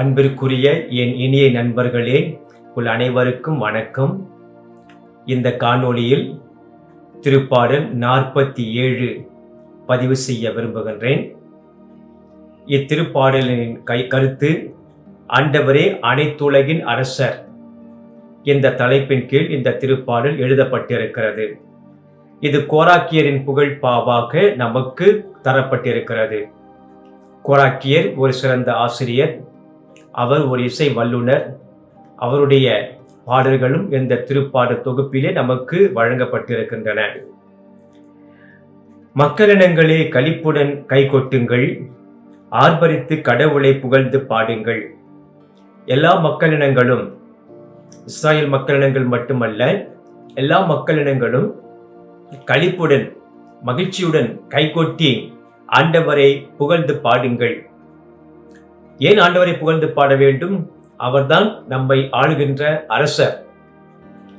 அன்பிற்குரிய என் இனிய நண்பர்களே உள் அனைவருக்கும் வணக்கம். இந்த காணொளியில் திருப்பாடல் நாற்பத்தி ஏழு பதிவு செய்ய விரும்புகின்றேன். இத்திருப்பாடலின் கை கருத்து ஆண்டவரே அனைத்துலகின் அரசர் இந்த தலைப்பின் கீழ் இந்த திருப்பாடல் எழுதப்பட்டிருக்கிறது. இது கோராக்கியரின் புகழ் பாவாக நமக்கு தரப்பட்டிருக்கிறது. கோராக்கியர் ஒரு சிறந்த ஆசிரியர் அவர் ஒரு இசை வல்லுனர் அவருடைய பாடல்களும் இந்த திருப்பாடல் தொகுப்பிலே நமக்கு வழங்கப்பட்டிருக்கின்றன. மக்களினங்களே கழிப்புடன் கைகொட்டுங்கள். ஆர்ப்பரித்து கடவுளை புகழ்ந்து பாடுங்கள். எல்லா மக்களினங்களும் இஸ்ராயல் மக்களினங்கள் மட்டுமல்ல எல்லா மக்களினங்களும் கழிப்புடன் மகிழ்ச்சியுடன் கைகொட்டி ஆண்டவரை புகழ்ந்து பாடுங்கள். ஏன் ஆண்டவரை புகழ்ந்து பாட வேண்டும்? அவர்தான் நம்மை ஆளுகின்ற அரசர்.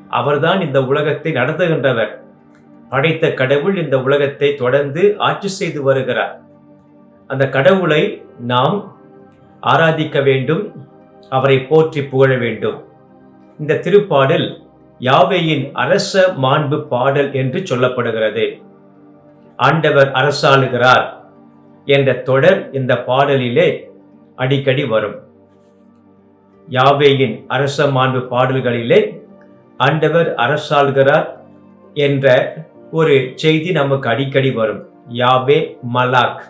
அவர்தான் இந்த உலகத்தை நடத்துகின்றவர். படைத்த கடவுள் இந்த உலகத்தை தொடர்ந்து ஆட்சி செய்து வருகிறார். அந்த கடவுளை நாம் ஆராதிக்க வேண்டும். அவரை போற்றி புகழ வேண்டும். இந்த திருப்பாடல் யாவையின் அரச மாண்பு பாடல் என்று சொல்லப்படுகிறது. ஆண்டவர் அரசாளுகிறார் என்ற தொடர் இந்த பாடலிலே அடிக்கடி வரும். யாவேயின் அரச மாண்பு பாடல்களிலே ஆண்டவர் அரசாள்கிறார் என்ற ஒரு செய்தி நமக்கு அடிக்கடி வரும். யாவே மலாக்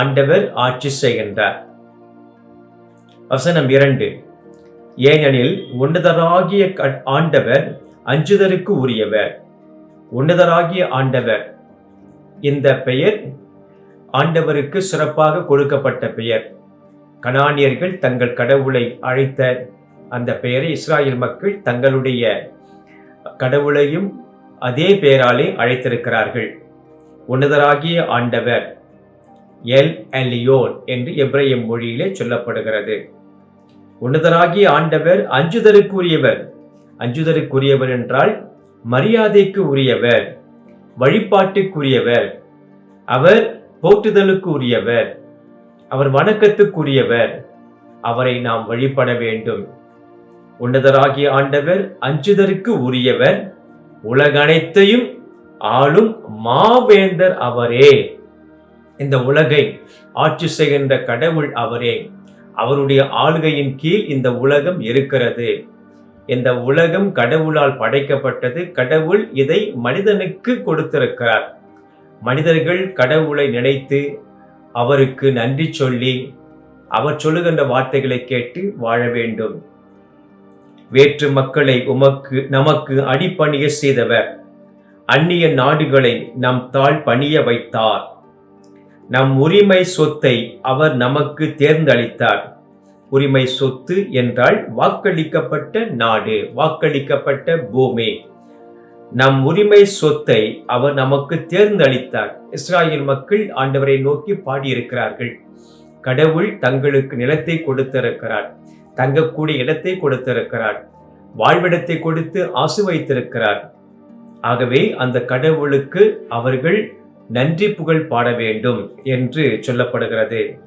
ஆண்டவர் ஆட்சி செய்கின்றார். வசனம் இரண்டு. ஏனெனில் உன்னதராகிய ஆண்டவர் அஞ்சுதருக்கு உரியவர். உன்னதராகிய ஆண்டவர் இந்த பெயர் ஆண்டவருக்கு சிறப்பாக கொடுக்கப்பட்ட பெயர். கனானியர்கள் தங்கள் கடவுளை அழைத்த அந்த பெயரை இஸ்ராயல் மக்கள் தங்களுடைய கடவுளையும் அதே பெயராலே அழைத்திருக்கிறார்கள். உன்னதராகிய ஆண்டவர் எல். அலியோன் என்று எப்ரையம் மொழியிலே சொல்லப்படுகிறது. உன்னதராகிய ஆண்டவர் அஞ்சுதலுக்குரியவர். அஞ்சுதலுக்குரியவர் என்றால் மரியாதைக்கு உரியவர் வழிபாட்டுக்குரியவர் அவர் போற்றுதலுக்கு உரியவர் அவர் வணக்கத்துக்குரியவர். அவரை நாம் வழிபட வேண்டும். உன்னதராகிய ஆண்டவர் அஞ்சுதருக்கு உரியவர். உலகனைத்தையும் ஆளும் மாவேந்தர் அவரே. இந்த உலகை ஆட்சி செய்கின்ற கடவுள் அவரே. அவருடைய ஆளுகையின் கீழ் இந்த உலகம் இருக்கிறது. இந்த உலகம் கடவுளால் படைக்கப்பட்டது. கடவுள் இதை மனிதனுக்கு கொடுத்திருக்கிறார். மனிதர்கள் கடவுளை நினைத்து அவருக்கு நன்றி சொல்லி அவர் சொல்லுகின்ற வார்த்தைகளை கேட்டு வாழ வேண்டும். வேற்று மக்களை உமக்கு நமக்கு அடிப்பணிய செய்தவர். அந்நிய நாடுகளை நம் தாழ் பணிய வைத்தார். நம் உரிமை சொத்தை அவர் நமக்கு தேர்ந்தளித்தார். உரிமை சொத்து என்றால் வாக்களிக்கப்பட்ட நாடு வாக்களிக்கப்பட்ட பூமி. நம் உரிமை சொத்தை அவர் நமக்கு தேர்ந்தளித்தார். இஸ்ராயல் மக்கள் ஆண்டவரை நோக்கி பாடியிருக்கிறார்கள். கடவுள் தங்களுக்கு நிலத்தை கொடுத்திருக்கிறார். தங்கக்கூடிய இடத்தை கொடுத்திருக்கிறார். வாழ்விடத்தை கொடுத்து ஆசு வைத்திருக்கிறார் ஆகவே அந்த கடவுளுக்கு அவர்கள் நன்றி புகழ் பாட வேண்டும் என்று சொல்லப்படுகிறது.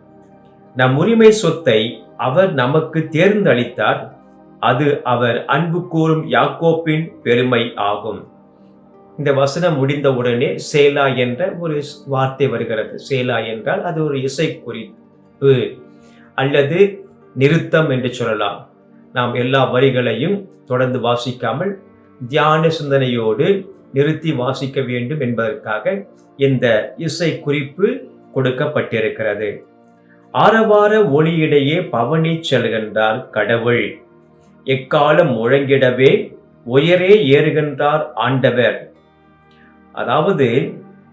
நம் உரிமை சொத்தை அவர் நமக்கு தேர்ந்தளித்தார். அது அவர் அன்பு கூறும் யாக்கோப்பின் பெருமை ஆகும். இந்த வசனம் முடிந்தவுடனே சேலா என்ற ஒரு வார்த்தை வருகிறது. சேலா என்றால் அது ஒரு இசை குறிப்பு அல்லது நிறுத்தம் என்று சொல்லலாம். நாம் எல்லா வரிகளையும் தொடர்ந்து வாசிக்காமல் தியான சிந்தனையோடு நிறுத்தி வாசிக்க வேண்டும் என்பதற்காக இந்த இசை குறிப்பு கொடுக்கப்பட்டிருக்கிறது. ஆரவார ஒளியிடையே பவனி செல்கின்றார் கடவுள். எக்காலம் முழங்கிடவே உயரே ஏறுகின்றார் ஆண்டவர். அதாவது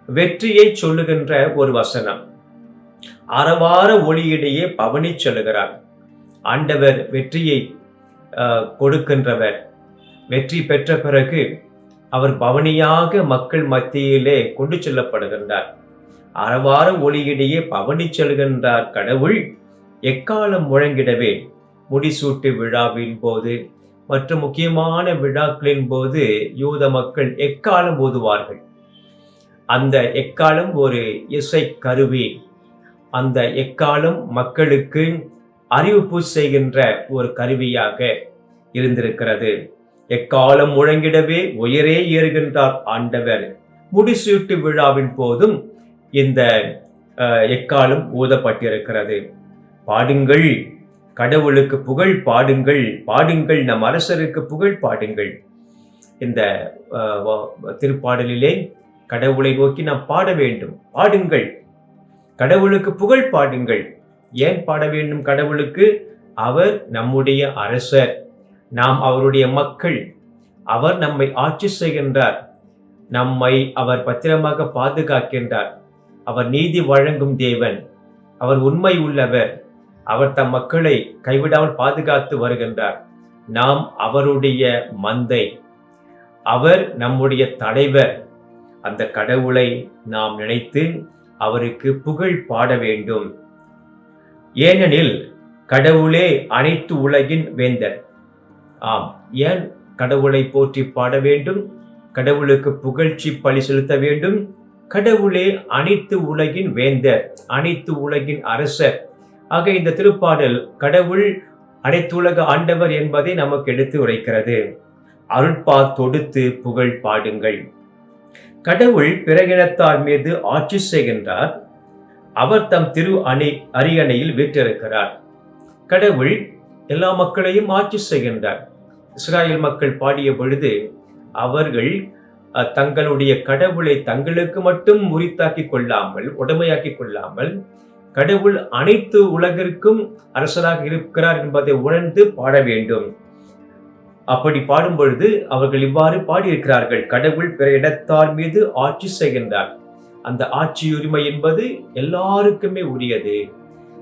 வெற்றியை சொல்லுகின்ற ஒரு வசனம். அறவார ஒளியிடையே பவனி சொல்லுகிறார். ஆண்டவர் வெற்றியை கொடுக்கின்றவர். வெற்றி பெற்ற பிறகு அவர் பவனியாக மக்கள் மத்தியிலே கொண்டு செல்லப்படுகின்றார். அறவார ஒளியிடையே பவனி செல்கின்றார் கடவுள் எக்காலம் முழங்கிடவே முடிசூட்டு விழாவின் போது மற்றும் முக்கியமான விழாக்களின் போது யூத மக்கள் எக்காலம் ஓதுவார்கள்? அந்த எக்காலம் ஒரு இசை கருவி. அந்த எக்காலம் மக்களுக்கு அறிவிப்பு செய்கின்ற ஒரு கருவியாக இருந்திருக்கிறது. எக்காலம் முழங்கிடவே உயரே ஏறுகின்றார் ஆண்டவர். முடிசூட்டு விழாவின் போதும் இந்த எக்காலம் ஊதப்பட்டிருக்கிறது பாடுங்கள். கடவுளுக்கு புகழ் பாடுங்கள் பாடுங்கள் நம் அரசருக்கு புகழ் பாடுங்கள். இந்த வ- திருப்பாடலிலே கடவுளை நோக்கி நாம் பாட வேண்டும் பாடுங்கள். கடவுளுக்கு புகழ் பாடுங்கள். ஏன் பாட வேண்டும் கடவுளுக்கு? அவர் நம்முடைய அரசர் நாம் அவருடைய மக்கள். அவர் நம்மை ஆட்சி செய்கின்றார் நம்மை அவர் பத்திரமாக பாதுகாக்கின்றார். அவர் நீதி வழங்கும் தேவன் அவர் உண்மை உள்ளவர். அவர் தம் மக்களை கைவிடாமல் பாதுகாத்து வருகின்றார். நாம் அவருடைய மந்தை. அவர் நம்முடைய தலைவர். அந்த கடவுளை நாம் நினைத்து அவருக்கு புகழ் பாட வேண்டும். ஏனெனில் கடவுளே அனைத்து உலகின் வேந்தர். ஆம் ஏன் கடவுளை போற்றி பாட வேண்டும்? கடவுளுக்கு புகழ்ச்சி பழி செலுத்த வேண்டும்? கடவுளே அனைத்து உலகின் வேந்தர் அனைத்து உலகின் அரசர். ஆக இந்த திருப்பாடல் கடவுள் அனைத்து உலக ஆண்டவர் என்பதை நமக்கு எடுத்து உரைக்கிறது. அருட்பா தொடுத்து புகழ் பாடுங்கள். கடவுள் பிறகினத்தார் மீது ஆட்சி செய்கின்றார். அவர் தம் திரு அணை அரியணையில் வீற்றிருக்கிறார். கடவுள் எல்லா மக்களையும் ஆட்சி செய்கின்றார். இஸ்ராயல் மக்கள் பாடிய பொழுது அவர்கள் தங்களுடைய கடவுளை தங்களுக்கு மட்டும் உரித்தாக்கி கொள்ளாமல் உடமையாக்கி கொள்ளாமல் கடவுள் அனைத்து உலகிற்கும் அரசராக இருக்கிறார் என்பதை உணர்ந்து பாட வேண்டும். அப்படி பாடும் பொழுது அவர்கள் இவ்வாறு பாடியிருக்கிறார்கள் கடவுள் பிற இடத்தார் மீது ஆட்சி செய்கின்றார். அந்த ஆட்சி உரிமை என்பது எல்லாருக்குமே உரியது.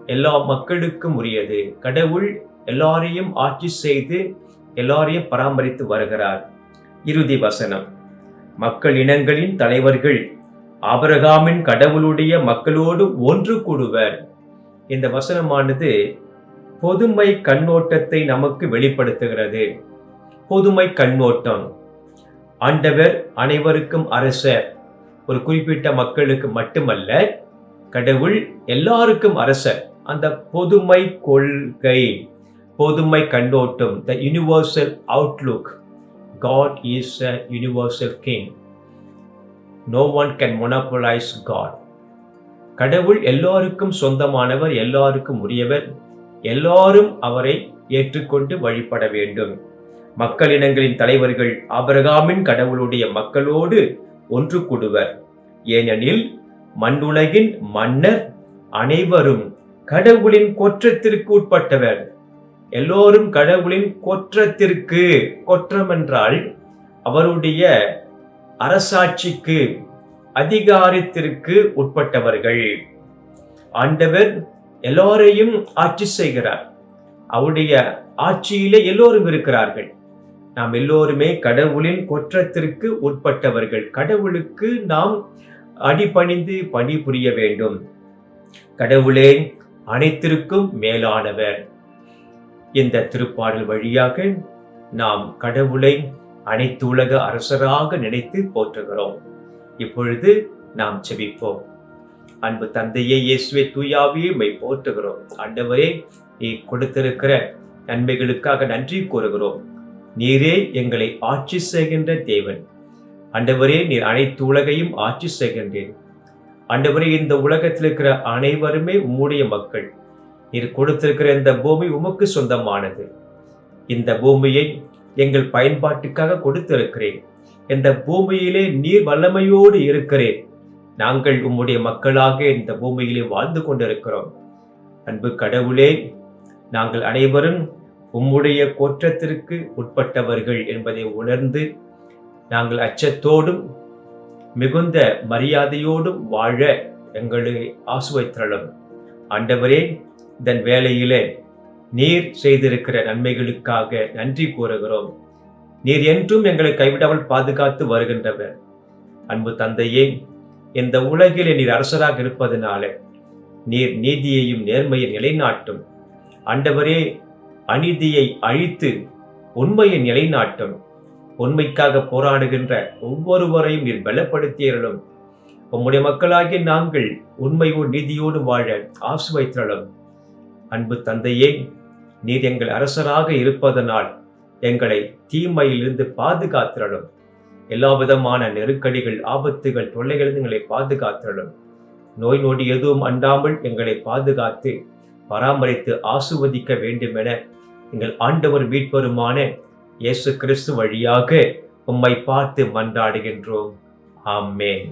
எல்லா மக்களுக்கும் உரியது. கடவுள் எல்லாரையும் ஆட்சி செய்து எல்லாரையும் பராமரித்து வருகிறார். இறுதி வசனம். மக்கள் இனங்களின் தலைவர்கள் ஆபரகாமின் கடவுளுடைய மக்களோடு ஒன்று கூடுவர். இந்த வசனமானது பொதுமை கண்ணோட்டத்தை நமக்கு வெளிப்படுத்துகிறது. பொதுமை கண்ணோட்டம். ஆண்டவர் அனைவருக்கும் அரசர். ஒரு குறிப்பிட்ட மக்களுக்கு மட்டுமல்ல கடவுள் எல்லாருக்கும் அரசர். அந்த பொதுமை கொள்கை பொதுமை கண்ணோட்டம் the universal outlook God is a universal king no one can monopolise God கடவுள் எல்லாருக்கும் சொந்தமானவர் எல்லாருக்கும் உரியவர். எல்லாரும் அவரை ஏற்றுக்கொண்டு வழிபட வேண்டும். மக்களினங்களின் தலைவர்கள் அபிரகாமின் கடவுளுடைய மக்களோடு ஒன்று கூடுவர். ஏனெனில் மண்ணுலகின் மன்னர் அனைவரும் கடவுளின் கொற்றத்திற்கு உட்பட்டவர். எல்லோரும் கடவுளின் கொற்றத்திற்கு கொற்றம் என்றால் அவருடைய அரசாட்சிக்கு அதிகாரத்திற்கு உட்பட்டவர்கள். ஆண்டவர் எல்லோரையும் ஆட்சி செய்கிறார். அவருடைய ஆட்சியிலே எல்லோரும் இருக்கிறார்கள். நாம் எல்லோருமே கடவுளின் கொற்றத்திற்கு உட்பட்டவர்கள். கடவுளுக்கு நாம் அடிபணிந்து பணிபுரிய வேண்டும். கடவுளே அனைத்திற்கும் மேலானவர். இந்த திருப்பாடல் வழியாக நாம் கடவுளை அனைத்து உலக அரசராக நினைத்து போற்றுகிறோம். இப்பொழுது நாம் செபிப்போம். அன்பு தந்தையே இயேசுவே தூயாவியே மை போற்றுகிறோம். ஆண்டவரே நீ கொடுத்திருக்கிற நன்மைகளுக்காக நன்றி கூறுகிறோம். நீரே எங்களை ஆட்சி செய்கின்ற தேவன். ஆண்டவரே நீர் அனைத்து உலகையும் ஆட்சி செய்கின்றேன் ஆண்டவரே இந்த உலகத்தில் இருக்கிற அனைவருமே உம்முடைய மக்கள். நீர் கொடுத்திருக்கிற இந்த பூமி உமக்கு சொந்தமானது. இந்த பூமியை எங்கள் பயன்பாட்டுக்காக கொடுத்திருக்கிறேன். இந்த பூமியிலே நீர் வல்லமையோடு இருக்கிறேன். நாங்கள் உம்முடைய மக்களாக இந்த பூமியிலே வாழ்ந்து கொண்டிருக்கிறோம். அன்பு கடவுளே நாங்கள் அனைவரும் உம்முடைய கோற்றத்திற்கு உட்பட்டவர்கள் என்பதை உணர்ந்து நாங்கள் அச்சத்தோடும் மிகுந்த மரியாதையோடும் வாழ எங்களை ஆசுவைத்தளம் ஆண்டவரே இதன் வேலையிலே நீர் செய்திருக்கிற நன்மைகளுக்காக நன்றி கூறுகிறோம். நீர் என்றும் எங்களை கைவிடாமல் பாதுகாத்து வருகின்றவர். அன்பு தந்தையே இந்த உலகிலே நீர் அரசராக இருப்பதனால நீர் நீதியையும் நேர்மையை நிலைநாட்டும். ஆண்டவரே அநீதியை அழித்து உண்மையை நிலைநாட்டும். உண்மைக்காக போராடுகின்ற ஒவ்வொருவரையும் நீர் பலப்படுத்தியறலும் உம்முடைய மக்களாகிய நாங்கள் உண்மையோடு நீதியோடு வாழ ஆசுவைத்தலும் அன்பு தந்தையே நீர் எங்கள் அரசராக இருப்பதனால் எங்களை தீமையிலிருந்து பாதுகாத்திரலும். எல்லா விதமான நெருக்கடிகள் ஆபத்துகள் தொல்லைகளிலிருந்து எங்களை பாதுகாத்திரலும். நோய் நொடி எதுவும் அண்டாமல் எங்களை பாதுகாத்து பராமரித்து ஆசுவதிக்க வேண்டுமென எங்கள் ஆண்டவர் மீட்பருமான இயேசு கிறிஸ்து வழியாக உம்மை பார்த்து மன்றாடுகின்றோம். ஆமேன்.